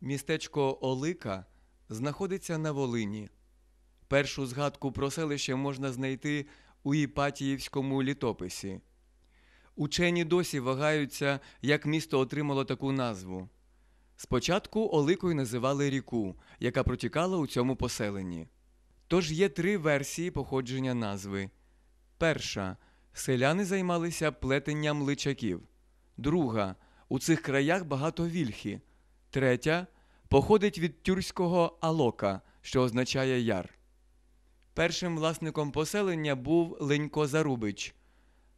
Містечко Олика знаходиться на Волині. Першу згадку про селище можна знайти у Іпатіївському літописі. Учені досі вагаються, як місто отримало таку назву. Спочатку Оликою називали ріку, яка протікала у цьому поселенні. Тож є три версії походження назви. Перша селяни займалися плетенням личаків. Друга у цих краях багато вільхи. Третя походить від тюркського алока, що означає яр. Першим власником поселення був Ленько Зарубич.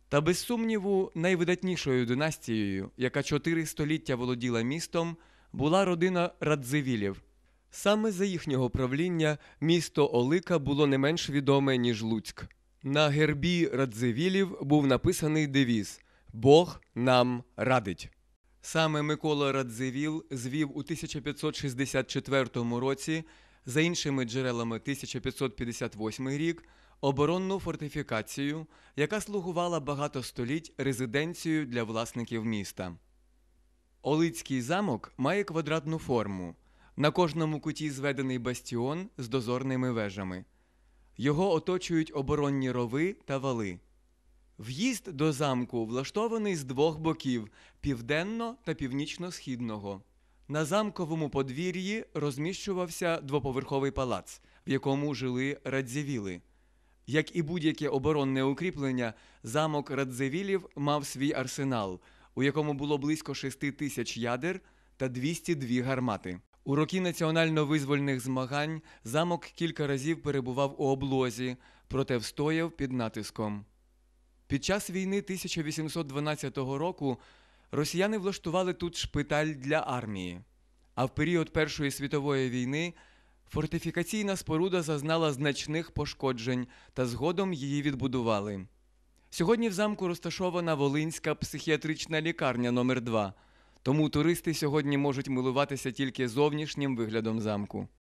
Та без сумніву, найвидатнішою династією, яка чотири століття володіла містом, була родина Радзивілів. Саме за їхнього правління місто Олика було не менш відоме, ніж Луцьк. На гербі Радзивілів був написаний девіз Бог нам радить. Саме Микола Радзивіл звів у 1564 році, за іншими джерелами 1558 рік, оборонну фортифікацію, яка слугувала багато століть резиденцією для власників міста. Олицький замок має квадратну форму. На кожному куті зведений бастіон з дозорними вежами. Його оточують оборонні рови та вали. В'їзд до замку влаштований з двох боків південно та північно-східного. На замковому подвір'ї розміщувався двоповерховий палац, в якому жили радзівіли. Як і будь-яке оборонне укріплення, замок Радзивілів мав свій арсенал, у якому було близько 6 тисяч ядер та 202 гармати. У роки національно-визвольних змагань замок кілька разів перебував у облозі, проте встояв під натиском. Під час війни 1812 року росіяни влаштували тут шпиталь для армії. А в період Першої світової війни фортифікаційна споруда зазнала значних пошкоджень та згодом її відбудували. Сьогодні в замку розташована Волинська психіатрична лікарня номер 2 тому туристи сьогодні можуть милуватися тільки зовнішнім виглядом замку.